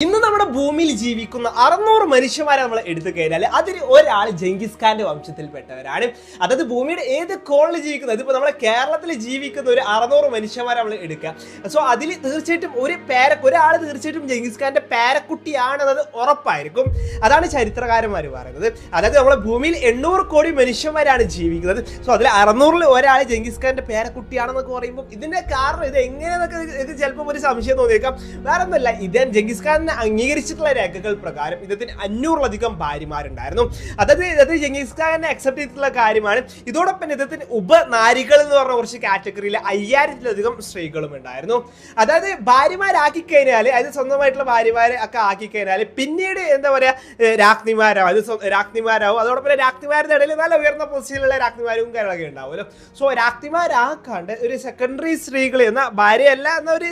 ഇന്ന് നമ്മുടെ ഭൂമിയിൽ ജീവിക്കുന്ന അറുന്നൂറ് മനുഷ്യന്മാരെ നമ്മൾ എടുത്തു കഴിഞ്ഞാൽ അതിൽ ഒരാൾ ജംഗിസ് ഖാന്റെ വംശത്തിൽപ്പെട്ടവരാണ്. അതായത് ഭൂമിയുടെ ഏത് കോളിൽ ജീവിക്കുന്നത് ഇതിപ്പോ നമ്മുടെ കേരളത്തിൽ ജീവിക്കുന്ന ഒരു അറുന്നൂറ് മനുഷ്യന്മാരെ നമ്മൾ എടുക്കുക സോ അതിൽ തീർച്ചയായിട്ടും ഒരു പേര ഒരാൾ തീർച്ചയായിട്ടും ജംഗിസ് ഖാന്റെ പേരക്കുട്ടിയാണെന്നത് ഉറപ്പായിരിക്കും. അതാണ് ചരിത്രകാരന്മാർ പറയുന്നത്. അതായത് നമ്മുടെ ഭൂമിയിൽ എണ്ണൂറ് കോടി മനുഷ്യന്മാരാണ് ജീവിക്കുന്നത്. സോ അതിൽ അറുന്നൂറിൽ ഒരാൾ ജംഗിസ് ഖാന്റെ പേരക്കുട്ടിയാണെന്നൊക്കെ പറയുമ്പോൾ ഇതിന്റെ കാരണം ഇത് എങ്ങനെയെന്നൊക്കെ ചിലപ്പോൾ ഒരു സംശയം തോന്നിയേക്കാം. വേറെ ഒന്നല്ല ഇദ്ദേഹം ജംഗിസ് ഖാൻ അംഗീകരിച്ചിട്ടുള്ള രേഖകൾ പ്രകാരം ഇദ്ദേഹത്തിന് അഞ്ഞൂറിലധികം ഭാര്യമാരുണ്ടായിരുന്നു. അതായത് ഇദ്ദേഹത്തിന് ജംഗീസ് ഖാനെ അക്സെപ്റ്റ് ചെയ്തിട്ടുള്ള കാര്യമാണ്. ഇതോടൊപ്പം ഇദ്ദേഹത്തിന് ഉപനാരികൾ എന്ന് പറഞ്ഞ കുറച്ച് കാറ്റഗറിയിൽ അയ്യായിരത്തിലധികം സ്ത്രീകളും ഉണ്ടായിരുന്നു. അതായത് ഭാര്യമാരാക്കി കഴിഞ്ഞാൽ അതായത് സ്വന്തമായിട്ടുള്ള ഭാര്യമാരെ ഒക്കെ ആക്കി കഴിഞ്ഞാൽ പിന്നീട് എന്താ പറയുക രാജ്ഞിമാരാവും. അത് രാജ്ഞിമാരാവും. അതോടൊപ്പം രാജ്ഞിമാരുടെ ഇടയിൽ നല്ല ഉയർന്ന പൊസിഷനിലുള്ള രാജ്ഞിമാരും കാര്യങ്ങളൊക്കെ ഉണ്ടാവുമല്ലോ. സോ രാജ്ഞിമാരാക്കാണ്ട് ഒരു സെക്കൻഡറി സ്ത്രീകൾ എന്ന ഭാര്യയല്ല എന്ന ഒരു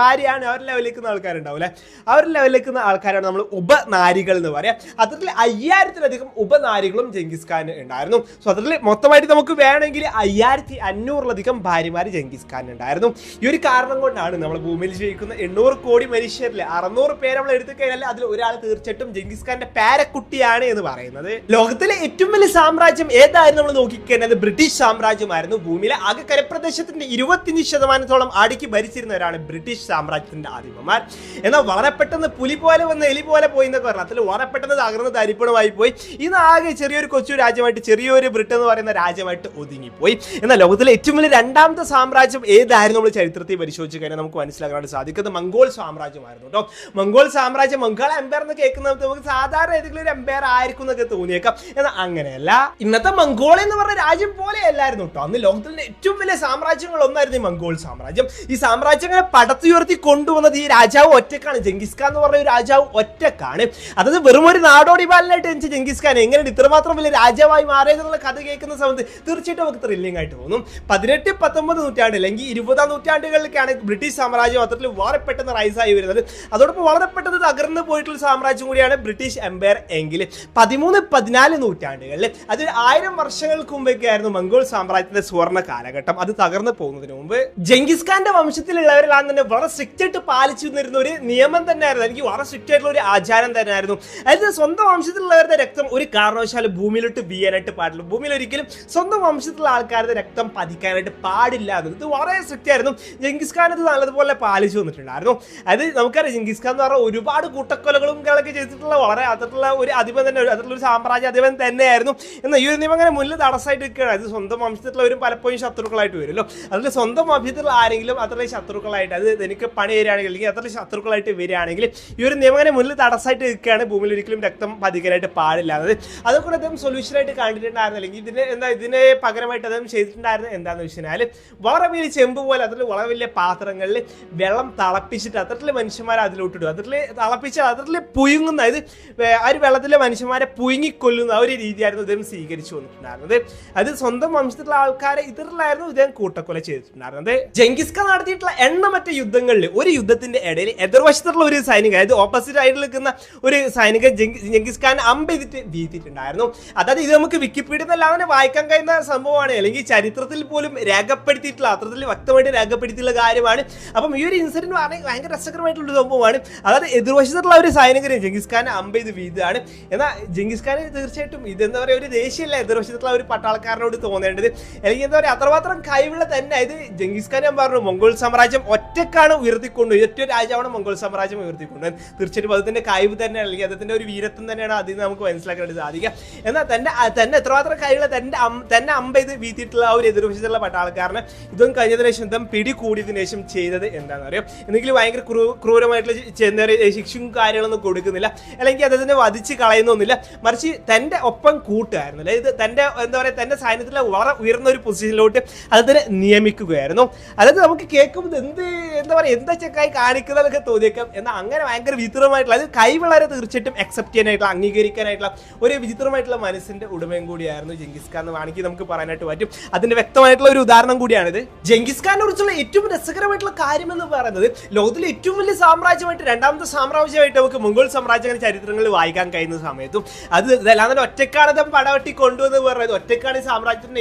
ഭാര്യയാണ് അവർ ലെവലിലേക്കുന്ന ആൾക്കാരുണ്ടാവില്ലേ അവർ ഒരു ലെവലിലേക്കുന്ന ആൾക്കാരാണ് നമ്മൾ ഉപനാരികൾ എന്ന് പറയാം. അത്തരത്തിൽ അയ്യായിരത്തിലധികം ഉപനാരികളും ജംഗിസ് ഖാൻ ഉണ്ടായിരുന്നു. സോ അത്തരത്തിൽ മൊത്തമായിട്ട് നമുക്ക് വേണമെങ്കിൽ അയ്യായിരത്തി അഞ്ഞൂറിലധികം ഭാര്യമാർ ജംഗിസ് ഖാൻ ഉണ്ടായിരുന്നു. ഈ ഒരു കാരണം കൊണ്ടാണ് നമ്മൾ ഭൂമിയിൽ ജീവിക്കുന്ന എണ്ണൂറ് കോടി മനുഷ്യരിൽ അറുന്നൂറ് പേര് നമ്മൾ എടുത്തു കഴിഞ്ഞാൽ അതിൽ ഒരാൾ തീർച്ചയായിട്ടും ജംഗിസ് ഖാന്റെ പേരക്കുട്ടിയാണ് എന്ന് പറയുന്നത്. ലോകത്തിലെ ഏറ്റവും വലിയ സാമ്രാജ്യം ഏതായിരുന്നു നമ്മൾ നോക്കിക്കഴിഞ്ഞാൽ ബ്രിട്ടീഷ് സാമ്രാജ്യമായിരുന്നു. ഭൂമിയിലെ ആകെ കരപ്രദേശത്തിന്റെ ഇരുപത്തിയഞ്ച് ശതമാനത്തോളം ആടിക്ക് ഭരിച്ചിരുന്നവരാണ് ബ്രിട്ടീഷ് സാമ്രാജ്യത്തിന്റെ ആദിമന്മാർ. എന്നാൽ വളരെ പെട്ടെന്ന് പുലി പോലെ വന്ന് എലി പോലെ പോയി എന്നൊക്കെ പറഞ്ഞു. അതിൽ വളരെ പെട്ടെന്ന് തകർന്ന് തരിപ്പണമായി പോയി. ഇന്ന് ആകെ ചെറിയൊരു കൊച്ചു രാജ്യമായിട്ട് ചെറിയൊരു ബ്രിട്ടൻ എന്ന് പറയുന്ന രാജ്യമായിട്ട് ഒതുങ്ങിപ്പോയി. എന്നാൽ ലോകത്തിലെ ഏറ്റവും വലിയ രണ്ടാമത്തെ സാമ്രാജ്യം ഏതായിരുന്നു നമ്മൾ ചരിത്രത്തിൽ പരിശോധിച്ച് കഴിഞ്ഞാൽ നമുക്ക് മനസ്സിലാക്കാനായിട്ട് സാധിക്കുന്നത് മംഗോൾ സാമ്രാജ്യമായിരുന്നു കേട്ടോ. മംഗോൾ സാമ്രാജ്യം മംഗോൾ എംപയർ എന്ന് കേൾക്കുന്നത് നമുക്ക് സാധാരണ ഏതെങ്കിലും ഒരു എംപയർ ആയിരിക്കും എന്നൊക്കെ തോന്നിയേക്കാം. എന്നാൽ അങ്ങനെയല്ല. ഇന്നത്തെ മംഗോൾ എന്ന് പറഞ്ഞ രാജ്യം പോലെ അല്ലായിരുന്നു കേട്ടോ. അന്ന് ലോകത്തിലെ ഏറ്റവും വലിയ സാമ്രാജ്യങ്ങൾ ഒന്നായിരുന്നു ഈ മംഗോൾ സാമ്രാജ്യം. ഈ സാമ്രാജ്യങ്ങളെ പടത്തുയർത്തി കൊണ്ടുവന്നത് ഈ രാജാവ് ഒറ്റക്കാണ് ജംഗിസ് ഖാൻ എന്ന് പറഞ്ഞ രാജാവ് ഒറ്റക്കാണ്. അതായത് വെറും ഒരു നാടോടിപാലനായിട്ട് എനിക്ക് ജംഗിസ് ഖാൻ എങ്ങനെയാണ് ഇത്രമാത്രം വലിയ രാജാവായി മാറിയതെന്നുള്ള കഥ കേൾക്കുന്ന സമയത്ത് തീർച്ചയായിട്ടും നമുക്ക് ത്രില്ലിംഗ് ആയിട്ട് തോന്നും. പതിനെട്ട് പത്തൊമ്പത് നൂറ്റാണ്ട് അല്ലെങ്കിൽ ഇരുപതാം നൂറ്റാണ്ടുകളിലേക്കാണ് ബ്രിട്ടീഷ് സാമ്രാജ്യം അത്തരത്തിൽ വളരെ പെട്ടെന്ന് റൈസ് ആയി വരുന്നത്. അതോടൊപ്പം വളരെ പെട്ടെന്ന് തകർന്നു പോയിട്ടുള്ള സാമ്രാജ്യം കൂടിയാണ് ബ്രിട്ടീഷ് എംപയർ എങ്കിൽ. പതിമൂന്ന് പതിനാല് നൂറ്റാണ്ടുകളിൽ അത് ആയിരം വർഷങ്ങൾക്ക് മുമ്പൊക്കെ ആയിരുന്നു മംഗോൾ സാമ്രാജ്യത്തിന്റെ സുവർണ കാലഘട്ടം. അത് തകർന്നു പോകുന്നതിന് മുമ്പ് ജംഗിസ് ഖാന്റെ വംശത്തിലുള്ളവരെല്ലാം തന്നെ വളരെ സ്ട്രിക്റ്റ് ആയിട്ട് പാലിച്ചു നിന്നിരുന്ന ഒരു നിയമം തന്നെയായിരുന്നു. എനിക്ക് വളരെ സ്ട്രിക്റ്റ് ആയിട്ടുള്ള ഒരു ആചാരം തന്നെയായിരുന്നു. അതായത് സ്വന്തം വംശത്തിലുള്ളവരുടെ രക്തം ഒരു കാരണവശാലും ഭൂമിയിലോട്ട് വീയാനായിട്ട് പാടില്ല. ഭൂമിയിൽ ഒരിക്കലും സ്വന്തം വംശത്തിലുള്ള ആൾക്കാരുടെ രക്തം പതിക്കാനായിട്ട് പാടില്ല എന്നത് ഇത് വളരെ സ്ട്രിക്റ്റ് ആയിരുന്നു. ജംഗിസ് ഖാൻ ഇത് നല്ലതുപോലെ പാലിച്ചു വന്നിട്ടുണ്ടായിരുന്നു അത് നമുക്കറിയാം ജംഗിസ് ഖാൻ എന്ന് പറഞ്ഞാൽ ഒരുപാട് കൂട്ടക്കൊലകളും കളൊക്കെ ചെയ്തിട്ടുള്ള വളരെ അതിലുള്ള ഒരു അധിപൻ തന്നെ അതിലുള്ള ഒരു സാമ്രാജ്യ അധിപൻ തന്നെയായിരുന്നു. എന്നാൽ ഈ ഒരു നിയമം അങ്ങനെ മുന്നിൽ തടസ്സമായിട്ട് നിൽക്കുകയാണ്. അത് സ്വന്തം വംശത്തിലുള്ളവരും പലപ്പോഴും ശത്രുക്കളായിട്ട് വരുമല്ലോ അതിൽ സ്വന്തം വംശത്തിലുള്ള ആരെങ്കിലും അത്ര ശത്രുക്കളായിട്ട് അത് എനിക്ക് പണി വരികയാണെങ്കിൽ അല്ലെങ്കിൽ അത്ര ശത്രുക്കളായിട്ട് വരികയാണെങ്കിൽ ഈ ഒരു നിയമം അങ്ങനെ മുന്നിൽ തടസ്സമായിട്ട് നിൽക്കുകയാണ്. ഭൂമിയിൽ ഒരിക്കലും രക്തം പതിക്കാനായിട്ട് പാടില്ല. എന്നത് അതൊക്കെ അദ്ദേഹം സൊല്യൂഷനായിട്ട് കണ്ടിട്ടുണ്ടായിരുന്നു. അല്ലെങ്കിൽ ഇതിന് എന്താ ഇതിന് പകരമായിട്ട് അദ്ദേഹം ചെയ്തിട്ടുണ്ടായിരുന്നത് എന്താണെന്ന് വെച്ച് കഴിഞ്ഞാൽ വളരെ വലിയ ചെമ്പ് പോലെ അതിൽ വളരെ വലിയ പാത്രങ്ങളിൽ വെള്ളം തിളപ്പിച്ചിട്ട് അത്തരത്തിലെ മനുഷ്യന്മാരെ അതിലോട്ടിടും. അതിൽ തിളപ്പിച്ച് അതിൽ പുയുങ്ങുന്ന അതായത് ആ ഒരു വെള്ളത്തിലെ മനുഷ്യന്മാരെ പുയുങ്ങിക്കൊല്ലുന്ന ആ ഒരു രീതിയായിരുന്നു അദ്ദേഹം സ്വീകരിച്ചു വന്നിട്ടുണ്ടായിരുന്നത്. അത് സ്വന്തം വംശത്തിലുള്ള ആൾക്കാരെ ഇതിലായിരുന്നു ഇദ്ദേഹം കൂട്ടക്കൊല ചെയ്തിട്ടുണ്ടായിരുന്നത്. ജംഗിസ് ഖാൻ നടത്തിയിട്ടുള്ള എണ്ണമറ്റ യുദ്ധങ്ങളിൽ ഒരു യുദ്ധത്തിന്റെ ഇടയിൽ എതിർവശത്തുള്ള ഒരു സൈനിക അതായത് ഓപ്പോസിറ്റ് ആയിട്ട് നിൽക്കുന്ന ഒരു സൈനിക ജംഗി- ജംഗിസ് ഖാൻ അമ്പ് ചെയ്തിട്ട് വീഴ്ത്തിയിട്ടുണ്ടായിരുന്നു. അതായത് ഇത് നമുക്ക് വിക്കിപീഡിയ അങ്ങനെ വായിക്കാൻ കഴിയുന്ന സംഭവമാണ്. അല്ലെങ്കിൽ ചരിത്രത്തിൽ പോലും രേഖപ്പെടുത്തിയിട്ടുള്ള അത്രത്തിൽ വ്യക്തമായിട്ട് രേഖപ്പെടുത്തിയിട്ടുള്ള കാര്യമാണ്. അപ്പം ഈ ഒരു ഇൻസിഡന്റ് പറഞ്ഞാൽ ഭയങ്കര രസകരമായിട്ടുള്ള സംഭവമാണ്. അതായത് എതിർവശത്തുള്ള ഒരു സൈനികരെ ജംഗിസ് ഖാൻ അമ്പ് ചെയ്ത് വീഴുകയാണ്. എന്നാൽ ജംഗിസ് ഖാൻ തീർച്ചയായിട്ടും ഇതെന്താ പറയുക ഒരു ദേഷ്യമല്ല എതിർവശത്തുള്ള ഒരു പട്ടാളക്കാരനോട് തോന്നേണ്ടത്. അല്ലെങ്കിൽ എന്താ പറയുക അത്രമാത്രം കഴിവുള്ള തന്നെ ഇത് ജംഗിസ് ഖാൻ ഞാൻ പറഞ്ഞു മംഗോൾ സാമ്രാജ്യം ഒറ്റക്കാണ് ഉയർത്തിക്കൊണ്ട് ഒറ്റ രാജാവാണ് മംഗോൾ സാമ്രാജ്യം ഉയർത്തിക്കൊണ്ട്. തീർച്ചയായിട്ടും അതിന്റെ കഴിവ് തന്നെയാണ് അല്ലെങ്കിൽ അതിന്റെ ഒരു വീരത്വം തന്നെയാണ് അതിൽ നമുക്ക് മനസ്സിലാക്കാനായിട്ട് സാധിക്കുക. എന്നാൽ തന്നെ തന്നെ എത്രമാത്രം കഴിവുള്ള തന്റെ തന്നെ അമ്പ ഇത് വീത്തിയിട്ടുള്ള ആ ഒരു എതിർവശത്തുള്ള പട്ടാളക്കാരനെ ഇതും കഴിഞ്ഞതിന് ശേഷം ഇതും പിടികൂടിയതിനു ശേഷം ചെയ്തത് എന്താണെന്ന് അറിയാം? എന്തെങ്കിലും ഭയങ്കര ക്രൂ ക്രൂരമായിട്ടുള്ള എന്താ പറയുക കാര്യങ്ങളൊന്നും കൊടുക്കുന്നില്ല. അല്ലെങ്കിൽ അദ്ദേഹത്തിനെ വധിച്ച് കളയുന്നൊന്നുമില്ല. മറിച്ച് തന്റെ ഒപ്പം കൂട്ടുകായിരുന്നു ഇത് തന്റെ എന്താ പറയുക തന്റെ സൈന്യത്തിലെ വളരെ ഉയർന്ന ഒരു പൊസിഷനിലോട്ട് അദ്ദേഹത്തിനെ നിയമിക്കുകയായിരുന്നു. അതായത് നമുക്ക് കേൾക്കുമ്പോൾ എന്ത് എന്താ പറയുക എന്താ ചെക്കായി കാണിക്കുന്നതൊക്കെ തോന്നിയേക്കാം. എന്നാൽ അങ്ങനെ ഭയങ്കര വിചിത്രമായിട്ടുള്ള അത് കൈവളരെ തീർച്ചയായിട്ടും അക്സെപ്റ്റ് ചെയ്യാനായിട്ടുള്ള അംഗീകരിക്കാനായിട്ടുള്ള ഒരു വിചിത്രമായിട്ടുള്ള മനസ്സിന്റെ ഉടമയും കൂടിയായിരുന്നു ജെങ്കിസ് ഖാൻ എന്ന് വേണമെങ്കിൽ നമുക്ക് പറയാനായിട്ട് പറ്റും. അതിന്റെ വ്യക്തമായിട്ടുള്ള ഒരു ഉദാഹരണം കൂടിയാണിത്. ജെങ്കിസ് ഖാനെ കുറിച്ചുള്ള ഏറ്റവും രസകരമായിട്ടുള്ള കാര്യം എന്ന് പറയുന്നത് ലോകത്തിലെ ഏറ്റവും വലിയ സാമ്രാജ്യമായിട്ട് രണ്ടാമത്തെ സാമ്രാജ്യമായിട്ട് നമുക്ക് മുഗൾ സാമ്രാജ്യങ്ങളുടെ ചരിത്രങ്ങളിൽ വായിക്കാൻ കഴിയുന്ന സമയത്തും അത് ഇതെല്ലാം തന്നെ ഒറ്റക്കാണ് കൊണ്ടുവന്ന് പറയുന്നത്. ഒറ്റക്കാണ് ഈ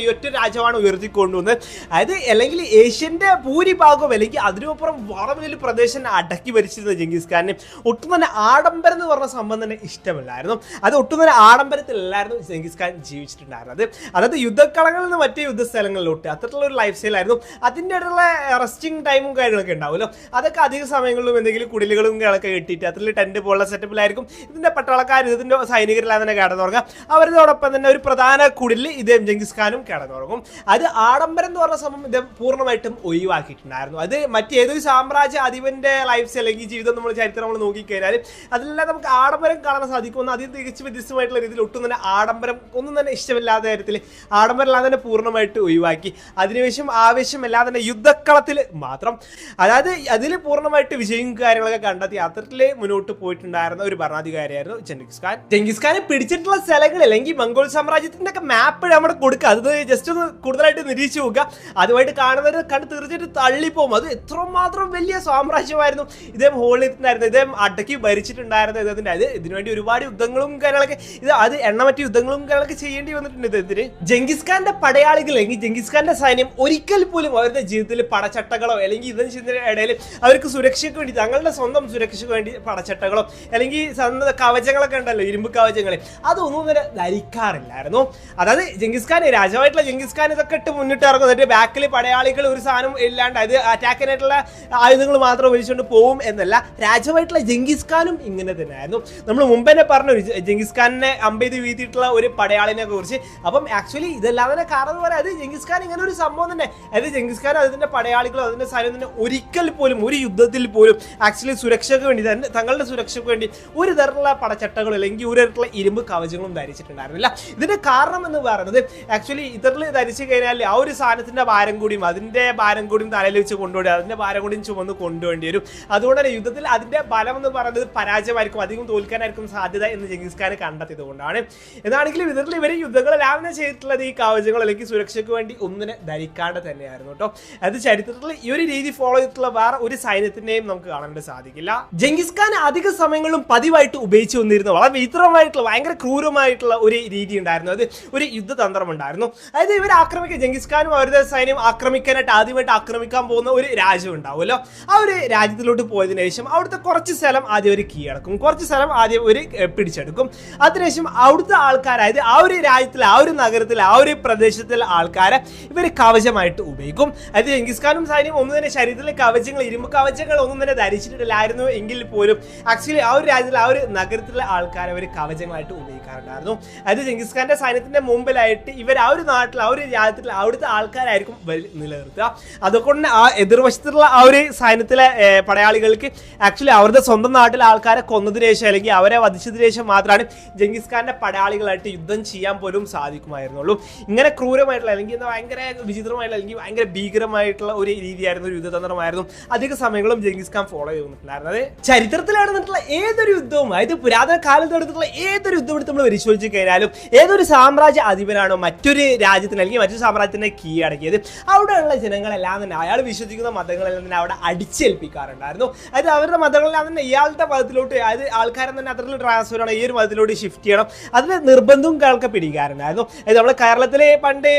ഈ ഒറ്റ രാജ്യമാണ് ഉയർത്തി കൊണ്ടുവന്നത്. അതായത് അല്ലെങ്കിൽ ഏഷ്യന്റെ ഭൂരിഭാഗവും അല്ലെങ്കിൽ അതിനുമപ്പുറം വളരെ വലിയ പ്രദേശം അടക്കി ഭരിച്ചിരുന്ന ജെങ്കിസ് ഖാനെ ഒട്ടും തന്നെ ആഡംബരം എന്ന് പറഞ്ഞ സംഭവം തന്നെ ഇഷ്ടമില്ലായിരുന്നു. അത് ഒട്ടും തന്നെ ആഡംബരത്തിലല്ലായിരുന്നു ജംഗീസ് ഖാൻ ജീവിച്ചിട്ടുണ്ടായിരുന്നത്. അതായത് യുദ്ധക്കളങ്ങളിൽ നിന്ന് മറ്റേ യുദ്ധസ്ഥലങ്ങളിലോട്ട് അത്തരത്തിലുള്ള ഒരു ലൈഫ് സ്റ്റൈലായിരുന്നു അതിന്റെ ഇടയിലുള്ള റെസ്റ്റിംഗ് ടൈമും കാര്യങ്ങളൊക്കെ ഉണ്ടാവുമല്ലോ. അതൊക്കെ അധിക സമയങ്ങളിലും എന്തെങ്കിലും കുടിലുകളും കളൊക്കെ കിട്ടിയിട്ട് അതിൽ ടെന്റ് പോലുള്ള സെറ്റപ്പിലായിരിക്കും ഇതിന്റെ പട്ടാളക്കാർ ഇതിന്റെ സൈനികരെല്ലാം തന്നെ കിടന്നുറങ്ങുക. അവരോടൊപ്പം തന്നെ ഒരു പ്രധാന കുടിലിൽ ഇദ്ദേഹം ജംഗിസ് ഖാനും കിടന്നുറങ്ങും. അത് ആഡംബരം എന്ന് പറഞ്ഞ സംഭവം ഇദ്ദേഹം പൂർണമായിട്ടും ഒഴിവാക്കിയിട്ടുണ്ടായിരുന്നു. അത് മറ്റേതൊരു സാമ്രാജ്യ അധിപന്റെ ലൈഫ് സ്റ്റൈൽ അല്ലെങ്കിൽ ജീവിതം നമ്മൾ ചരിത്രം നമ്മൾ നോക്കിക്കഴിഞ്ഞാൽ അതിലെല്ലാം നമുക്ക് ആഡംബരം കാണാൻ സാധിക്കും അതിൽ തികച്ച് വ്യത്യസ്തമായിട്ടുള്ള രീതിയിൽ ഒട്ടും തന്നെ ആഡംബരം ഒന്നും തന്നെ ഇഷ്ടമില്ലാത്ത കാര്യത്തിൽ ആഡംബരം എല്ലാം തന്നെ പൂർണമായിട്ട് ഒഴിവാക്കി. അതിനുശേഷം എല്ലാം തന്നെ യുദ്ധക്കളത്തിൽ മാത്രം. അതായത് അതിൽ പൂർണമായിട്ട് വിജയം കാര്യങ്ങളൊക്കെ കണ്ടെത്തി അത്തരത്തിൽ മുന്നോട്ട് പോയിട്ടുണ്ടായിരുന്ന ഒരു ഭരണാധികാരിയായിരുന്നു ജെങ്കിസ് ഖാൻ. ജെങ്കിസ് ഖാനെ പിടിച്ചിട്ടുള്ള സ്ഥലങ്ങൾ അല്ലെങ്കിൽ മംഗോൾ സാമ്രാജ്യത്തിന്റെ ഒക്കെ മാപ്പ് നമ്മുടെ കൊടുക്കുക. അത് ജസ്റ്റ് ഒന്ന് കൂടുതലായിട്ട് നിരീക്ഷിച്ച് നോക്കുക. അതുമായിട്ട് കാണുന്നവർ കണ്ട് തീർച്ചയായിട്ടും തള്ളിപ്പോകും. അത് എത്രമാത്രം വലിയ സാമ്രാജ്യമായിരുന്നു. ഇദ്ദേഹം ഹോളിൽ ഇദ്ദേഹം അടക്കി ഭരിച്ചിട്ടുണ്ടായിരുന്ന ഇദ്ദേഹത്തിന്റെ അത് ഇതിനുവേണ്ടി ഒരുപാട് യുദ്ധങ്ങളും കാര്യങ്ങളൊക്കെ ഇത് അത് എണ്ണമറ്റ യുദ്ധങ്ങളും കാര്യങ്ങളൊക്കെ ചെയ്യേണ്ടി വന്നിട്ടുണ്ട് ഇദ്ദേഹത്തിന് ജംഗിസ് ഖാന്റെ പടയാളികൾ അല്ലെങ്കിൽ ജംഗിസ് ഖാന്റെ സൈന്യം ഒരിക്കൽ പോലും അവരുടെ ജീവിതത്തിൽ പടച്ചട്ടകളോ അല്ലെങ്കിൽ ഇതെന്ന് ചെയ്യുന്നതിന്റെ ഇടയിൽ അവർക്ക് സുരക്ഷയ്ക്ക് വേണ്ടി തങ്ങളുടെ സ്വന്തം സുരക്ഷയ്ക്ക് വേണ്ടി പടച്ചട്ടകളോ അല്ലെങ്കിൽ സ്വന്തം കവചങ്ങളൊക്കെ ഉണ്ടല്ലോ ഇരുമ്പ് കവചങ്ങൾ. അതൊന്നും തന്നെ ധരിക്കാറില്ലായിരുന്നു. അതായത് ജംഗിസ് ഖാൻ രാജാവായിട്ടുള്ള ജംഗിസ് ഖാൻ ഇതൊക്കെ ഇട്ട് മുന്നിട്ട് ഇറങ്ങും. എന്നിട്ട് ബാക്കിൽ പടയാളികൾ ഒരു സാധനം ഇല്ലാണ്ട് അത് അറ്റാക്കിനായിട്ടുള്ള ആയുധങ്ങൾ മാത്രം ഉപയോഗിച്ചുകൊണ്ട് പോവും എന്നല്ല. രാജാവായിട്ടുള്ള ജംഗിസ് ഖാനും ഇങ്ങനെ തന്നെയായിരുന്നു. നമ്മൾ മുമ്പ് തന്നെ പറഞ്ഞു ജംഗിസ് ഖാനെ അമ്പെയ്ത് വീഴ്ത്തിയിട്ടുള്ള ഒരു പടയാളിനെ കുറിച്ച് അപ്പം ആക്ച്വലി ഇതെല്ലാം കാരണം എന്ന് പറയാം അത് ജംഗിസ് ഖാൻ ഇങ്ങനെ ഒരു സംഭവം തന്നെ. അതായത് ജംഗിസ് ഖാൻ പടയാളികളോ അതിന്റെ സൈന്യം തന്നെ ഒരിക്കൽ പോലും ഒരു യുദ്ധത്തിൽ പോലും ആക്ച്വലി സുരക്ഷയ്ക്ക് വേണ്ടി തന്നെ തങ്ങളുടെ സുരക്ഷയ്ക്ക് വേണ്ടി ഒരു തരത്തിലുള്ള പടച്ചട്ടകളോ അല്ലെങ്കിൽ ഒരു തരത്തിലുള്ള ഇരുമ്പ് കവചങ്ങളും ധരിച്ചിട്ടുണ്ടായിരുന്നില്ല. ഇതിന്റെ കാരണം എന്ന് പറയുന്നത് ആക്ച്വലി ഇത്തരത്തിൽ ധരിച്ചു കഴിഞ്ഞാൽ ആ ഒരു സാധനത്തിന്റെ ഭാരം കൂടിയും അതിന്റെ ഭാരം കൂടിയും തലയിൽ വെച്ച് കൊണ്ടുപോയി അതിന്റെ ഭാരം കൂടിയും ചുമന്ന് കൊണ്ടുപോകേണ്ടി വരും. അതുകൊണ്ട് തന്നെ യുദ്ധത്തിൽ അതിന്റെ ബലം എന്ന് പറയുന്നത് പരാജയമായിരിക്കും അധികം തോൽക്കാനായിരിക്കും സാധ്യത എന്ന് ജംഗീസ് ഖാൻ കണ്ടെത്തിയത് കൊണ്ടാണ് എന്നാണെങ്കിലും ഇതിൽ ഇവർ യുദ്ധങ്ങളെല്ലാം ചെയ്തിട്ടുള്ളത് ഈ കവചങ്ങൾ അല്ലെങ്കിൽ സുരക്ഷയ്ക്ക് വേണ്ടി ഒന്നിനെ ധരിക്കാണ്ട് തന്നെയായിരുന്നു കേട്ടോ. അത് ചരിത്രത്തിൽ ഈ ഒരു രീതി ഫോളോ ചെയ്തിട്ടുള്ള വേറെ ഒരു സൈന്യത്തിന്റെയും നമുക്ക് കാണാൻ സാധിക്കില്ല. ജംഗീസ് അധിക സമയങ്ങളും പതിവായിട്ട് ഉപയോഗിച്ചു വന്നിരുന്ന. വളരെ വിചിത്രമായിട്ടുള്ള ഭയങ്കര ക്രൂരമായിട്ടുള്ള ഒരു രീതി ഉണ്ടായിരുന്നു. അത് ഒരു യുദ്ധതന്ത്രം ഉണ്ടായിരുന്നു. അതായത് ഇവർ ആക്രമിക്കുക ജംഗീസ് ഖാനും അവരുടെ സൈന്യം ആക്രമിക്കാനായിട്ട് ആദ്യമായിട്ട് ആക്രമിക്കാൻ പോകുന്ന ഒരു രാജ്യം ഉണ്ടാവുമല്ലോ. ആ ഒരു രാജ്യത്തിലോട്ട് പോയതിനു ശേഷം അവിടുത്തെ കുറച്ച് സ്ഥലം ആദ്യം ഒരു കീഴടക്കും കുറച്ച് സ്ഥലം ആദ്യം ഒരു പിടിച്ചെടുക്കും. അതിനുശേഷം അവിടുത്തെ ആൾക്കാരായത് ആ ഒരു രാജ്യത്തിൽ ആ ഒരു നഗരത്തിൽ ആ ഒരു പ്രദേശത്തിലെ ആൾക്കാരെ ഇവർ കവചമായിട്ട് ഉപയോഗിക്കും. അതായത് ജംഗിസ്ഖാനും സൈന്യം ഒന്നും തന്നെ ശരീരത്തിലെ കവചങ്ങൾ ഇരുമ്പ് കവചങ്ങൾ ഒന്നും തന്നെ ധരിച്ചിട്ടില്ലായിരുന്നു എങ്കിൽ പോലും ആക്ച്വലി ആ ഒരു രാജ്യത്തിൽ ആ ഒരു നഗരത്തിലെ ആൾക്കാരെ അവർ കവചങ്ങളായിട്ട് ഉപയോഗിക്കാറുണ്ടായിരുന്നു. അതായത് ജംഗിസ്ഖാന്റെ സൈന്യത്തിന്റെ മുമ്പിലായിട്ട് ഇവർ ആ ഒരു നാട്ടിൽ ആ ഒരു രാജ്യത്തിൽ അവിടുത്തെ ആൾക്കാരായിരിക്കും നിലനിർത്തുക. അതുകൊണ്ട് ആ എതിർവശത്തുള്ള ആ ഒരു സൈന്യത്തിലെ പടയാളികൾക്ക് ആക്ച്വലി അവരുടെ സ്വന്തം നാട്ടിൽ ആൾക്കാരെ കൊന്നതിന് ശേഷം അല്ലെങ്കിൽ അവരെ വധിച്ചതിന് ശേഷം മാത്രമാണ് ജംഗീസ് ഖാന്റെ പടയാളികളായിട്ട് യുദ്ധം ചെയ്യാൻ പോലും സാധിക്കുമായിരുന്നുള്ളൂ. ഇങ്ങനെ ക്രൂരമായിട്ടുള്ള അല്ലെങ്കിൽ ഭയങ്കര വിചിത്രമായിട്ടുള്ള അല്ലെങ്കിൽ ഭയങ്കര ഭീകരമായിട്ടുള്ള ഒരു രീതിയായിരുന്നു ഒരു യുദ്ധതന്ത്രമായിരുന്നു. അധിക സമയങ്ങളും ജംഗീസ് ഖാൻ ഫോളോ ചെയ്തിട്ടുണ്ടായിരുന്നത്. ചരിത്രത്തിൽ നടന്നിട്ടുള്ള ഏതൊരു യുദ്ധവും അതായത് പുരാതന കാലത്ത് നടന്നിട്ടുള്ള ഏതൊരു യുദ്ധം എടുത്ത് നമ്മൾ പരിശോധിച്ച് കഴിഞ്ഞാലും ഏതൊരു സാമ്രാജ്യ അധിപനാണോ മറ്റൊരു രാജ്യത്തിന് അല്ലെങ്കിൽ മറ്റൊരു സാമ്രാജ്യത്തിനെ കീഴടക്കിയത് അവിടെയുള്ള ജനങ്ങളെല്ലാം തന്നെ അയാൾ വിശ്വസിക്കുന്ന മതങ്ങളെല്ലാം തന്നെ അവിടെ അടിച്ചേൽപ്പിക്കാറുണ്ടായിരുന്നു. അതായത് അവരുടെ മതങ്ങളെല്ലാം തന്നെ ഇയാളുടെ മതത്തിലോട്ട് അതായത് ആൾക്കാരെ തന്നെ അത്തരത്തിൽ ട്രാൻസ്ഫർ ആണ്. ഈ ഒരു മതത്തിലോട്ട് ഷിഫ്റ്റ് ചെയ്യണം. അതിന് നിർബന്ധവും കേൾക്കാൻ പിടിക്കാറുണ്ടായിരുന്നു അതായത് നമ്മുടെ കേരളത്തിലെ പണ്ട്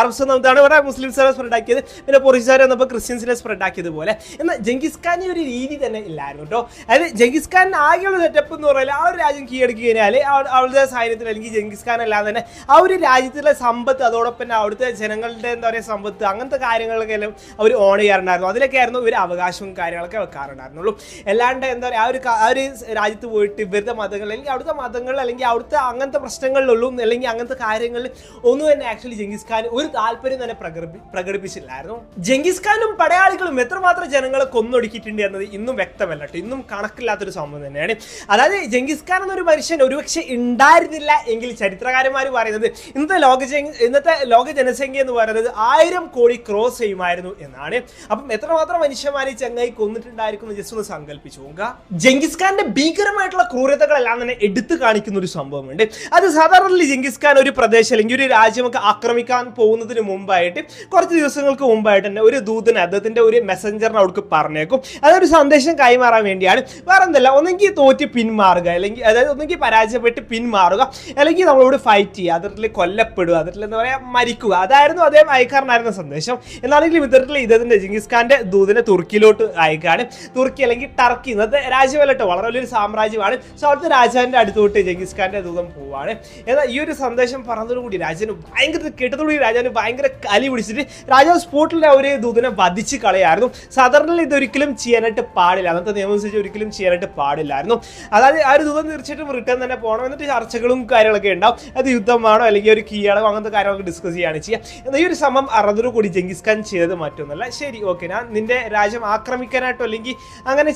അറബ്സ് എന്നതാണ് ഇവിടെ മുസ്ലിംസിനെ സ്പ്രെഡ് ആക്കിയത്. പിന്നെ പോർച്ചുഗീസുകാർ വന്നപ്പോൾ ക്രിസ്ത്യൻസിനെ സ്പ്രെഡ് ആക്കിയതുപോലെ. എന്നാൽ ജംഗിസ് ഒരു രീതി തന്നെ ഇല്ലായിരുന്നു കേട്ടോ. അതായത് ജംഗിസ് ഖാൻ ആകെയുള്ള സെറ്റപ്പ് എന്ന് പറയുന്നത് ആ ഒരു രാജ്യം കീഴടക്കി കഴിഞ്ഞാൽ അവളുടെ സൈന്യത്തിൽ അല്ലെങ്കിൽ ജംഗിസ് ഖാൻ അല്ലാതെ തന്നെ ആ ഒരു രാജ്യത്തിലെ സമ്പത്ത് അതോടൊപ്പം അവിടുത്തെ ജനങ്ങളുടെ എന്താ പറയുക സമ്പത്ത് അങ്ങനത്തെ കാര്യങ്ങളൊക്കെ അവർ ഓൺ ചെയ്യാറുണ്ടായിരുന്നു. അതിലൊക്കെ ആയിരുന്നു ഇവർ അവകാശവും കാര്യങ്ങളൊക്കെ വെക്കാറുണ്ടായിരുന്നുള്ളൂ. അല്ലാണ്ട് എന്താ പറയുക ആ ഒരു ആ ഒരു രാജ്യത്ത് പോയിട്ട് ഇവരുടെ മതങ്ങൾ അല്ലെങ്കിൽ അവിടുത്തെ മതങ്ങൾ അല്ലെങ്കിൽ അവിടുത്തെ അങ്ങനത്തെ പ്രശ്നങ്ങളിലുള്ളൂ അല്ലെങ്കിൽ അങ്ങനത്തെ കാര്യങ്ങളിൽ ഒന്നും തന്നെ ആക്ച്വലി ജംഗീസ് ഖാൻ ഒരു താല്പര്യം തന്നെ പ്രകടിപ്പി പ്രകടിപ്പിച്ചില്ലായിരുന്നു. ജംഗീസ് ഖാനും പടയാളികളും എത്രമാത്രം ജനങ്ങളെ കൊന്നൊടുക്കിയിട്ടുണ്ട് എന്നത് ഇന്നും വ്യക്തമല്ല കേട്ടോ. ഇന്നും കണക്കില്ലാത്തൊരു സംഭവം തന്നെയാണ്. അതായത് ജംഗീസ് ഖാൻ എന്നൊരു മനുഷ്യൻ ഒരുപക്ഷെ ഉണ്ടായിരുന്നില്ല എങ്കിൽ ചരിത്രകാരന്മാർ പറയുന്നത് ഇന്നത്തെ ലോക ഇന്നത്തെ ലോക ജനസംഖ്യ എന്ന് പറയുന്നത് ആയിരം കോടി ക്രോസ് ചെയ്യുമായിരുന്നു എന്നാണ്. അപ്പം എത്രമാത്രം മനുഷ്യന്മാരെ ചെങ്ങായി കൊന്നിട്ടുണ്ടായിരിക്കും ജസ്റ്റ് ഒന്ന് സങ്കല്പിച്ചു. നോക്കുക ജംഗിസ് ഖാന്റെ ഭീകരമായിട്ടുള്ള ക്രൂരതകളെല്ലാം തന്നെ എടുത്തു കാണിക്കുന്ന ഒരു സംഭവമുണ്ട്. അത് സാധാരണ ജംഗിസ് ഖാൻ ഒരു പ്രദേശം അല്ലെങ്കിൽ ഒരു രാജ്യമൊക്കെ ആക്രമിക്കാൻ പോകുന്നതിന് മുമ്പായിട്ട് കുറച്ച് ദിവസങ്ങൾക്ക് മുമ്പായിട്ട് തന്നെ ഒരു ദൂതന് അദ്ദേഹത്തിന്റെ ഒരു മെസ്സഞ്ചറിനെ അവർക്ക് പറഞ്ഞേക്കും. അതൊരു സന്ദേശം കൈമാറാൻ വേണ്ടിയാണ്. വേറെ എന്തല്ല ഒന്നെങ്കിൽ തോറ്റ് പിന്മാറുക അല്ലെങ്കിൽ അതായത് ഒന്നെങ്കിൽ പരാജയപ്പെട്ട് പിന്മാറുക അല്ലെങ്കിൽ നമ്മളോട് ഫൈറ്റ് ചെയ്യുക അതിൽ കൊല്ലപ്പെടുക അതിൽ എന്താ പറയുക മരിക്കുക. അതായിരുന്നു അദ്ദേഹം അയക്കാരനായിരുന്ന സന്ദേശം. എന്നാണെങ്കിലും ഇത്തരത്തിൽ ഇദ്ദേഹത്തിന്റെ ജംഗീസ് ഖാന്റെ ദൂതിനെ തുർക്കിയിലോട്ട് അയക്കാണ് തുർക്കി അല്ലെങ്കിൽ ടർക്കി ഇന്നത്തെ രാജ്യമല്ലട്ടോ വളരെ വലിയൊരു സാമ്രാജ്യമാണ്. സോ അവിടുത്തെ രാജാവിന്റെ അടുത്തോട്ട് ജംഗീസ് ഖാന്റെ ദൂതം പോവാണ്. എന്നാൽ ഈ ഒരു സന്ദേശം പറഞ്ഞതോടുകൂടി രാജാവിന് ഭയങ്കര കേട്ടതോടുകൂടി രാജാവിന് ഭയങ്കര കലി പിടിച്ചിട്ട് രാജാവ് സ്പോട്ടിൽ ഒരു ദൂതനെ വധിച്ച് കളയായിരുന്നു. സാധാരണ ഇതൊരിക്കലും ചെയ്യാനായിട്ട് പാടില്ല. അന്നത്തെ നിയമം അനുസരിച്ച് ഒരിക്കലും ചെയ്യാനായിട്ട് പാടില്ലായിരുന്നു. അതായത് ആ ഒരു ദൂതം തീർച്ചയായിട്ടും റിട്ടേൺ തന്നെ പോകണം. എന്നിട്ട് ചർച്ചകളും കാര്യങ്ങളൊക്കെ ഉണ്ടാവും. അത് യുദ്ധമാണോ അല്ലെങ്കിൽ ഒരു കീഴടം അങ്ങനത്തെ കാര്യങ്ങളൊക്കെ ഡിസ്കസ് ചെയ്യുകയാണ് ചെയ്യുക. എന്നാൽ ഈ ഒരു സമയം അറുന്നൂറ് കൂടി ജംഗിസ് ചെയ്തത് മറ്റൊന്നല്ല. ശരി ഓക്കെ ഞാൻ നിന്റെ രാജ്യം ആക്രമിക്കാനായിട്ടോ അല്ലെങ്കിൽ അങ്ങനെ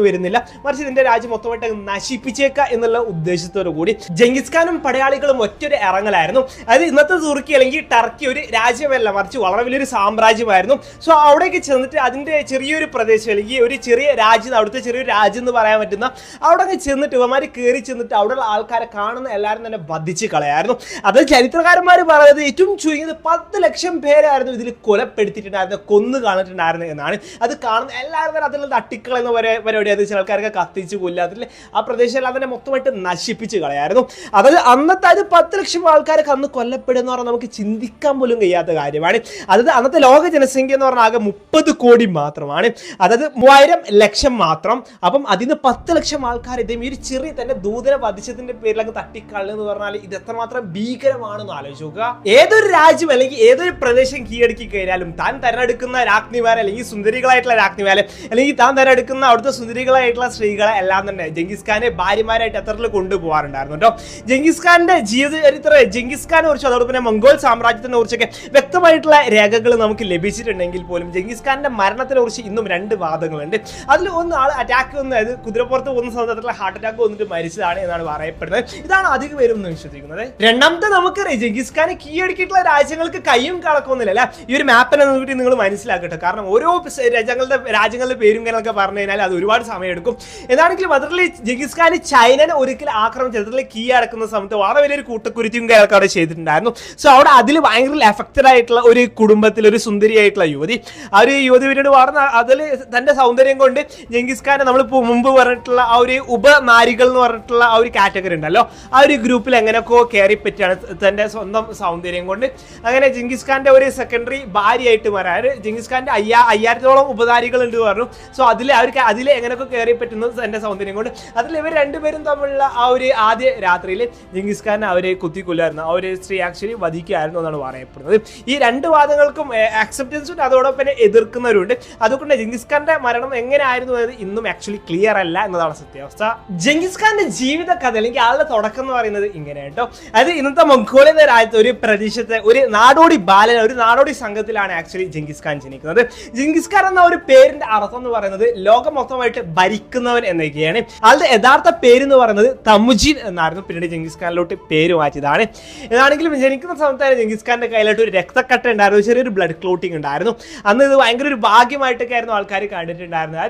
ചെയ്യാനായിട്ടൊന്നും വരുന്നില്ല. മറിച്ച് ഇതിന്റെ രാജ്യം മൊത്തമായിട്ട് അങ്ങ് നശിപ്പിച്ചേക്ക എന്നുള്ള ഉദ്ദേശത്തോടു കൂടി ജംഗിസ് ഖാനും പടയാളികളും ഒറ്റൊരു ഇറങ്ങലായിരുന്നു. അത് ഇന്നത്തെ തുർക്കി അല്ലെങ്കിൽ ടർക്കി ഒരു രാജ്യമല്ല മറിച്ച് വളരെ വലിയൊരു സാമ്രാജ്യമായിരുന്നു. സോ അവിടേക്ക് ചെന്നിട്ട് അതിന്റെ ചെറിയൊരു പ്രദേശം അല്ലെങ്കിൽ ഒരു ചെറിയ രാജ്യം അവിടുത്തെ ചെറിയൊരു രാജ്യം എന്ന് പറയാൻ പറ്റുന്ന അവിടെ ചെന്നിട്ട് ഇവന്മാർ കയറി ചെന്നിട്ട് അവിടെയുള്ള ആൾക്കാരെ കാണുന്ന എല്ലാവരും തന്നെ വധിച്ച് കളയായിരുന്നു. അത് ചരിത്രകാരന്മാർ പറയുന്നത് ഏറ്റവും ചുരുങ്ങിയത് പത്ത് ലക്ഷം പേരായിരുന്നു ഇതിൽ കൊലപ്പെടുത്തിയിട്ടുണ്ടായിരുന്നത് കൊന്നു കാണിട്ടുണ്ടായിരുന്നു എന്നാണ്. അത് കാണുന്ന എല്ലാവരും തന്നെ അതിൽ തട്ടിക്കളയുന്ന പരിപാടി ചില ആൾക്കാരൊക്കെ കത്തിച്ച് കൊല്ലാത്തില്ല? ആ പ്രദേശം അതിനെ മൊത്തമായിട്ട് നശിപ്പിച്ച് കളയായിരുന്നു. അതായത് അന്നത്തെ അത് പത്ത് ലക്ഷം ആൾക്കാരൊക്കെ അന്ന് കൊല്ലപ്പെടുക എന്ന് പറഞ്ഞാൽ നമുക്ക് ചിന്തിക്കാൻ പോലും കഴിയാത്ത കാര്യമാണ്. അതായത് അന്നത്തെ ലോക ജനസംഖ്യ എന്ന് പറഞ്ഞാൽ ആകെ മുപ്പത് കോടി മാത്രമാണ്. അതായത് മൂവായിരം ലക്ഷം മാത്രം. അപ്പം അതിന് പത്ത് ലക്ഷം ആൾക്കാർ ഇതേം ഒരു ചെറിയ തന്നെ ദൂതനെ വധിച്ചതിന്റെ പേരിൽ അങ്ങ് തട്ടിക്കളെന്ന് പറഞ്ഞാൽ ഇത് എത്രമാത്രം ഭീകരമാണെന്ന് ആലോചിച്ച് നോക്കുക. ഏതൊരു രാജ്യം അല്ലെങ്കിൽ ഏതൊരു പ്രദേശം കീഴടക്കി കഴിഞ്ഞാലും താൻ തെരഞ്ഞെടുക്കുന്ന രാജ്ഞിമാരെ അല്ലെങ്കിൽ സുന്ദരികളായിട്ടുള്ള രാജ്ഞിമാരെ അല്ലെങ്കിൽ താൻ തെരഞ്ഞെടുക്കുന്ന അവിടുത്തെ സുന്ദരികളായിട്ടുള്ള സ്ത്രീകളെ എല്ലാം തന്നെ ജംഗിസ്ഖാനെ ഭാര്യമാരായിട്ട് എത്രത്തിൽ കൊണ്ടുപോകാറുണ്ടായിരുന്നു കേട്ടോ? ജംഗിസ്ഖാന്റെ ജീവിത ചരിത്ര ജംഗിസ്ഖാനെ കുറിച്ച് അതോടൊപ്പം തന്നെ മംഗോൾ സാമ്രാജ്യത്തിനെ കുറിച്ചൊക്കെ വ്യക്തമായിട്ടുള്ള രേഖകൾ നമുക്ക് ലഭിച്ചിട്ടുണ്ടെങ്കിൽ പോലും ജംഗിസ്ഖാന്റെ മരണത്തിനെ കുറിച്ച് ഇന്നും രണ്ട് വാദങ്ങളുണ്ട്. അതിൽ ഒന്ന് ആൾ അറ്റാക്ക് വന്ന് അതായത് കുതിരപ്പുറത്ത് പോകുന്ന സമയത്തുള്ള ഹാർട്ട് അറ്റാക്ക് വന്നിട്ട് മരിച്ചതാണ് എന്നാണ് പറയപ്പെടുന്നത്. ഇതാണ് അധികം പേരും ഒന്ന് വിശ്വസിക്കുന്നത്. രണ്ടാമത്തെ നമുക്കറിയാം ജംഗിസ്ഖാനെ കീഴടക്കിയിട്ടുള്ള രാജ്യങ്ങൾക്ക് കൈയും കളക്കൊന്നുമില്ല അല്ല? ഈ ഒരു മാപ്പിനെ നോക്കിയിട്ട് നിങ്ങൾ മനസ്സിലാക്കട്ടെ കാരണം ഓരോ രാജ്യങ്ങളുടെ രാജ്യങ്ങളുടെ പേരും കാര്യങ്ങളൊക്കെ പറഞ്ഞു കഴിഞ്ഞാൽ അത് ഒരുപാട് സമയമെടുക്കും. എന്താണെങ്കിലും അതിൽ ജംഗീസ് ഖാൻ ചൈനനെ ഒരിക്കൽ ആക്രമിച്ച് അതിൽ കീ അടക്കുന്ന സമയത്ത് വളരെ വലിയൊരു കൂട്ടക്കുരുത്തിയും കാര്യങ്ങളൊക്കെ അവിടെ ചെയ്തിട്ടുണ്ടായിരുന്നു. സോ അവിടെ അതിൽ ഭയങ്കര എഫക്റ്റഡ് ആയിട്ടുള്ള ഒരു കുടുംബത്തിൽ ഒരു സുന്ദരിയായിട്ടുള്ള യുവതി. ആ ഒരു യുവതി പിന്നീട് വളർന്ന അതിൽ തന്റെ സൗന്ദര്യം കൊണ്ട് ജംഗീസ് ഖാനെ നമ്മൾ മുമ്പ് പറഞ്ഞിട്ടുള്ള ആ ഒരു ഉപനാരികൾ എന്ന് പറഞ്ഞിട്ടുള്ള ആ ഒരു കാറ്റഗറി ഉണ്ടല്ലോ. ആ ഒരു ഗ്രൂപ്പിൽ എങ്ങനെയൊക്കെ കയറി പറ്റിയാണ് തന്റെ സ്വന്തം സൗന്ദര്യം കൊണ്ട്. അങ്ങനെ ജംഗീസ് ഒരു സെക്കൻഡറി ഭാര്യയായിട്ട് മാറാൻ അതായത് ജംഗീസ് അയ്യാ അയ്യായിരത്തോളം ഉപനാരികൾ ഉണ്ട് പറഞ്ഞു. സോ അതിൽ അവർക്ക് അതിൽ എങ്ങനെയൊക്കെ കയറി പറ്റുന്നത് തന്റെ സൗന്ദര്യം കൊണ്ട്. അതിൽ ഇവർ രണ്ടുപേരും തമ്മിലുള്ള ആ ഒരു ആദ്യ രാത്രിയിൽ ജിങ്കിസ്ഖാൻ ഖാൻ അവരെ കുത്തിക്കൊല്ലായിരുന്നു. ആ ഒരു സ്ത്രീ ആക്ച്വലി വധിക്കുകയായിരുന്നു എന്നാണ് പറയപ്പെടുന്നത്. ഈ രണ്ട് വാദങ്ങൾക്കും അക്സെപ്റ്റൻസ് ഉണ്ട്. അതോടൊപ്പം തന്നെ എതിർക്കുന്നവരുണ്ട്. അതുകൊണ്ട് ജിങ്കിസ്ഖാന്റെ ഖാന്റെ മരണം എങ്ങനെയായിരുന്നു എന്നത് ഇന്നും ആക്ച്വലി ക്ലിയർ അല്ല എന്നതാണ് സത്യാവസ്ഥ. ജിങ്കിസ്ഖാന്റെ ഖാന്റെ ജീവിത കഥ അല്ലെങ്കിൽ ആളുടെ തുടക്കം എന്ന് പറയുന്നത് ഇങ്ങനെ കേട്ടോ. അത് ഇന്നത്തെ മംഗോളിയ രാജ്യത്തെ ഒരു പ്രദേശത്തെ ഒരു നാടോടി ബാലൻ ഒരു നാടോടി സംഘത്തിലാണ് ആക്ച്വലി ജിങ്കിസ്ഖാൻ ഖാൻ ജനിക്കുന്നത്. ജിങ്കിസ്ഖാൻ ഖാൻ എന്ന ഒരു പേരിന്റെ അർത്ഥം എന്ന് പറയുന്നത് ലോകം മൊത്തമായിട്ട് ഭരിക്കുന്നവൻ എന്നൊക്കെയാണ്. ആളുടെ യഥാർത്ഥ പേര് എന്ന് പറയുന്നത് തമുജീൻ എന്നായിരുന്നു. പിന്നീട് ജംഗീസ് ഖാനിലോട്ട് പേര് മാറ്റിയതാണ്. ഏതാണെങ്കിലും ജനിക്കുന്ന സമയത്താണ് ജംഗീസ് ഖാന്റെ കയ്യിലോട്ട് ഒരു രക്തക്കട്ട ഉണ്ടായിരുന്നു. ചെറിയൊരു ബ്ലഡ് ക്ലോട്ടിങ് ഉണ്ടായിരുന്നു. അന്ന് ഇത് ഭയങ്കര ഒരു ഭാഗ്യമായിട്ടൊക്കെ ആയിരുന്നു ആൾക്കാർ കണ്ടിട്ടുണ്ടായിരുന്നത്.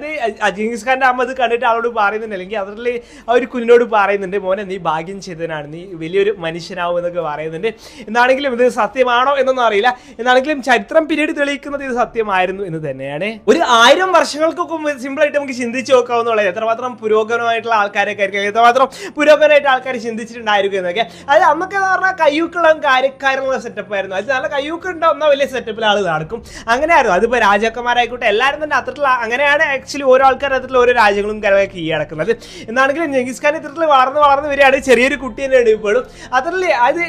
അത് ജംഗീസ് ഖാന്റെ അമ്മ ഇത് കണ്ടിട്ട് ആളോട് പറയുന്നുണ്ട്. അല്ലെങ്കിൽ അവരുടെ ആ ഒരു കുഞ്ഞിനോട് പറയുന്നുണ്ട് മോനെ നീ ഭാഗ്യം ചെയ്തതിനാണ് നീ വലിയൊരു മനുഷ്യനാവും എന്നൊക്കെ പറയുന്നുണ്ട്. എന്നാണെങ്കിലും ഇത് സത്യമാണോ എന്നൊന്നും അറിയില്ല. എന്നാണെങ്കിലും ചരിത്രം പിന്നീട് തെളിയിക്കുന്നത് ഇത് സത്യമായിരുന്നു എന്ന് തന്നെയാണ്. ഒരു ആയിരം വർഷങ്ങൾക്കൊക്കെ സിമ്പിൾ ആയിട്ട് നമുക്ക് ചിന്തിച്ച് നോക്കാവുന്നുള്ളത് എത്രമാത്രം പുരോഗമനമായിട്ടുള്ള ആൾക്കാരൊക്കെ ആയിരിക്കും. എത്രമാത്രം പുരോഗമനമായിട്ട് ആൾക്കാർ ചിന്തിച്ചിട്ടുണ്ടായിരിക്കും എന്നൊക്കെ. അത് നമുക്ക് എന്ന് പറഞ്ഞാൽ കയ്യൂക്കളും കാര്യക്കാരുള്ള സെറ്റപ്പ് ആയിരുന്നു. അത് നല്ല കയ്യൂക്ക് ഉണ്ടാവുന്ന വലിയ സെറ്റപ്പിൽ ആൾ നടക്കും. അങ്ങനെയായിരുന്നു. അതിപ്പോൾ രാജാക്കന്മാരായിക്കോട്ടെ എല്ലാവരും തന്നെ അത്തരത്തിലുള്ള അങ്ങനെയാണ് ആക്ച്വലി ഓരോ ആൾക്കാർ അത്തരത്തിലുള്ള ഓരോ രാജ്യങ്ങളും കാര്യങ്ങളൊക്കെ കീഴടക്കുന്നത് എന്നാണെങ്കിലും ജംഗീസ് ഖാൻ ഇത്തരത്തിൽ വളർന്ന് വളർന്ന് വരികയാണ്. ചെറിയൊരു കുട്ടി തന്നെ ഇപ്പോഴും അതിൽ അത്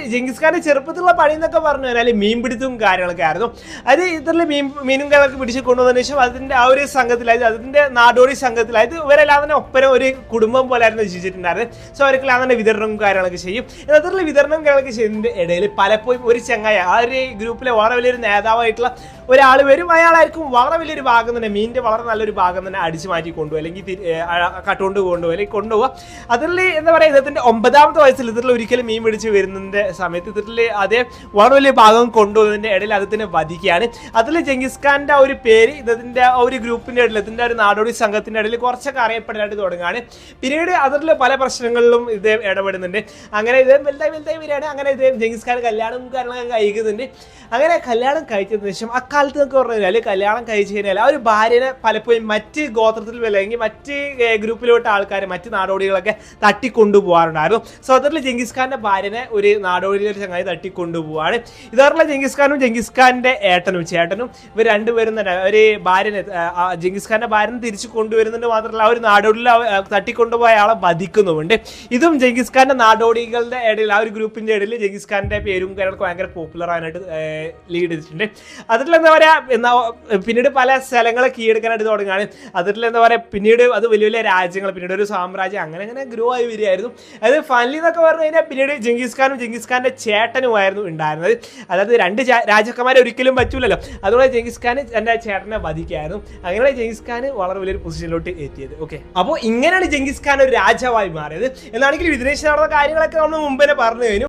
ഖാന്റെ ചെറുപ്പത്തിലുള്ള പണി എന്നൊക്കെ പറഞ്ഞു കഴിഞ്ഞാൽ മീൻ പിടുത്തവും കാര്യങ്ങളൊക്കെ ആയിരുന്നു. അത് ഇത്തരത്തിൽ മീൻ മീനും കാര്യങ്ങളൊക്കെ പിടിച്ച് കൊണ്ടുവന്നതിന് ശേഷം അതിന്റെ ആ ഒരു സംഘത്തിൽ അതിന്റെ നാടോടി സംഘത്തിൽ അതായത് ഇവരെല്ലാം ഒപ്പരം ഒരു കുടുംബം പോലെ ആയിരുന്നു ജീവിച്ചിട്ടുണ്ടായിരുന്നത് സോ അവർക്കെല്ലാം തന്നെ വിതരണവും കാര്യങ്ങളൊക്കെ ചെയ്യും. എന്നതിൽ വിതരണം കാര്യങ്ങളൊക്കെ ചെയ്യുന്നതിന്റെ ഇടയിൽ പലപ്പോഴും ഒരു ചങ്ങായ ആ ഒരു ഗ്രൂപ്പിലെ വളരെ വലിയൊരു നേതാവായിട്ടുള്ള ഒരാൾ വരും. അയാളായിരിക്കും വളരെ വലിയൊരു ഭാഗം തന്നെ മീനിന്റെ വളരെ നല്ലൊരു ഭാഗം തന്നെ അടിച്ചു മാറ്റി കൊണ്ടുപോകും അല്ലെങ്കിൽ കട്ടുകൊണ്ട് കൊണ്ടുപോകും അല്ലെങ്കിൽ കൊണ്ടുപോകുക അതിൽ എന്താ പറയുക ഇദ്ദേഹത്തിന്റെ ഒമ്പതാമത്തെ വയസ്സിൽ ഇതിൽ ഒരിക്കലും മീൻ പിടിച്ച് വരുന്നതിന്റെ സമയത്ത് ഇതിൽ അതേ വളരെ വലിയ ഭാഗം കൊണ്ടുപോകുന്നതിന്റെ ഇടയിൽ അദ്ദേഹത്തിനെ വധിക്കുകയാണ്. അതിൽ ജംഗീസ് ഖാന്റെ ആ ഒരു പേര് ഇതിന്റെ ആ ഒരു ഗ്രൂപ്പിന്റെ ഇടയിൽ ഇതിന്റെ ഒരു നാടോടി സംഘത്തിന്റെ ഇടയിൽ കുറച്ചൊക്കെ അറിയപ്പെടാനായിട്ട് തുടങ്ങുകയാണ്. പിന്നീട് അതിൽ പല പ്രശ്നങ്ങളിലും ഇദ്ദേഹം ഇടപെടുന്നുണ്ട്. അങ്ങനെ ഇദ്ദേഹം വലുതായി വലുതായി വരികയാണ്. അങ്ങനെ ഇദ്ദേഹം ജംഗീസ് ഖാൻ കല്യാണം കാര്യങ്ങളൊക്കെ കഴിക്കുന്നുണ്ട്. അങ്ങനെ കല്യാണം കഴിച്ചതിന് ശേഷം അക്കാലത്ത് എന്നൊക്കെ പറഞ്ഞു കഴിഞ്ഞാൽ കല്യാണം കഴിച്ചു കഴിഞ്ഞാൽ ആ ഒരു ഭാര്യനെ പലപ്പോഴും മറ്റ് ഗോത്രത്തിൽ അല്ലെങ്കിൽ മറ്റ് ഗ്രൂപ്പിലോട്ട് ആൾക്കാർ മറ്റ് നാടോടികളൊക്കെ തട്ടിക്കൊണ്ടുപോകാറുണ്ടായിരുന്നു. സോ അതിൽ ജംഗീസ് ഖാന്റെ ഭാര്യനെ ഒരു നാടോടിയിലെ ഒരു ചങ്ങായി തട്ടിക്കൊണ്ടുപോവാണ്. ഇതറിയുള്ള ജംഗീസ് ഖാനും ജംഗീസ് ഏട്ടനും ചേട്ടനും ഇവർ രണ്ടുപേരും തന്നെ. ഒരു ഭാര്യനെ ആ, ആ ജംഗീസ് ഖാന്റെ ഭാര്യനെ തിരിച്ചു കൊണ്ടുവരുന്നുണ്ട് മാത്രമല്ല ആ ഒരു നാടോടിയിൽ തട്ടിക്കൊണ്ടുപോയ ആളെ വധിക്കുന്നുമുണ്ട്. ഇതും ജംഗീസ് നാടോടികളുടെ ഇടയിൽ ആ ഒരു ഗ്രൂപ്പിന്റെ ഇടയിൽ ജംഗീസ് പേരും കാര്യങ്ങളൊക്കെ ഭയങ്കര പോപ്പുലർ ആയിട്ട് ലീഡ് ചെയ്തിട്ടുണ്ട്. അതിൽ എന്താ പറയാ എന്നാ പിന്നീട് പല സ്ഥലങ്ങളെ കീഴടക്കാനായിട്ട് തുടങ്ങുകയാണ്. അതിൽ എന്താ പറയാ പിന്നീട് അത് വലിയ വലിയ രാജ്യങ്ങൾ പിന്നീട് ഒരു സാമ്രാജ്യം അങ്ങനെ അങ്ങനെ ഗ്രോ ആയി വരികയായിരുന്നു. അതായത് ഫലി എന്നൊക്കെ പറഞ്ഞു കഴിഞ്ഞാൽ പിന്നീട് ജംഗീസ് ഖാനും ജംഗീസ് ഖാന്റെ ചേട്ടനുമായിരുന്നു ഉണ്ടായിരുന്നത്. അതായത് രണ്ട് രാജാക്കന്മാരെ ഒരിക്കലും പറ്റൂലല്ലോ. അതുകൊണ്ട് ജംഗീസ് എന്റെ ചേട്ടനെ വധിക്കായിരുന്നു അങ്ങനെ ജംഗീസ് വളരെ വലിയൊരു പൊസിഷനിലോട്ട് എത്തിയത് ഓക്കെ അപ്പോൾ ഇങ്ങനെയാണ് ജെങ്കിസ് ഖാൻ ഒരു രാജാവായി മാറിയത്. എന്നാണെങ്കിൽ ഇതിനെ നടന്ന കാര്യങ്ങളൊക്കെ നമ്മൾ മുമ്പേ പറഞ്ഞു കഴിഞ്ഞു.